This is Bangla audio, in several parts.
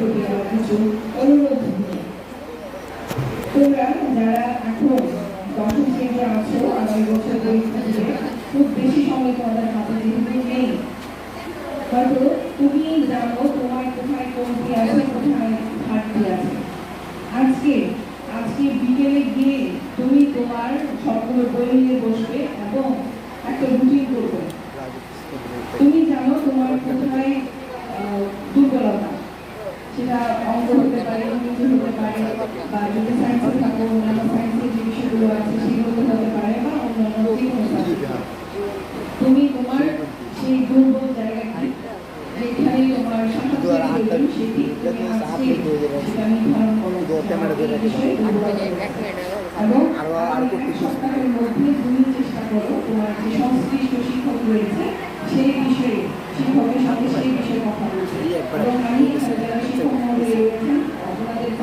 কিছু অনুরোধ নিয়ে তোমরা যারা এখন দশম শ্রেণীতে আছো আগামী বছর পরীক্ষা খুব বেশি সময় তোমাদের হাতে যেহেতু নেই হয়তো তুমি জানো তোমার কোথায় কমতি আছে কোথায় ঘাটতি আছে আজকে আজকে বিকেলে গিয়ে তুমি তোমার সবগুলো বই নিয়ে বসবে এবং একটা রুটিন করবে তুমি জানো তোমার কোথায় আহ, দুর্বলতা সেটা অঙ্ক হতে পারে ইংরেজি হতে পারে বা যদি সায়েন্সে থাকো অন্যান্য সায়েন্সের যে বিষয়গুলো আছে সেগুলো হতে পারে বা অন্যান্য যে কোনো তুমি তোমার সেই দুর্বল জায়গাটি যেখানে তোমার সাহায্য সেটি তুমি আজকে সেটা নির্ধারণ করো। এই বিষয়ে দুর্বলতা এবং আরো- আরও আগামী করতে এক সপ্তাহের মধ্যে তুমি চেষ্টা করো তোমার যে সংশ্লিষ্ট শিক্ষক রয়েছে সেই বিষয়ে শিক্ষকের সাথে সেই বিষয়ে কথা বলতে। এবং আমি এখানে যারা শিক্ষক মহোদয় রয়েছেন আপনাদেরকে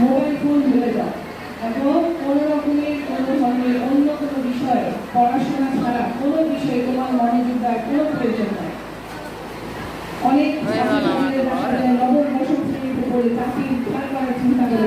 মোবাইল ফোন ভুলে যাও। এবং কোনো রকমের কোনো ধরনের অন্য কোনো বিষয়ে পড়াশোনা ছাড়া কোনো বিষয়ে তোমার মনোযোগ দেওয়ার কোনো প্রয়োজন নাই। অনেক নবম দশম শ্রেণীতে পড়ে চাকরি করার চিন্তা করে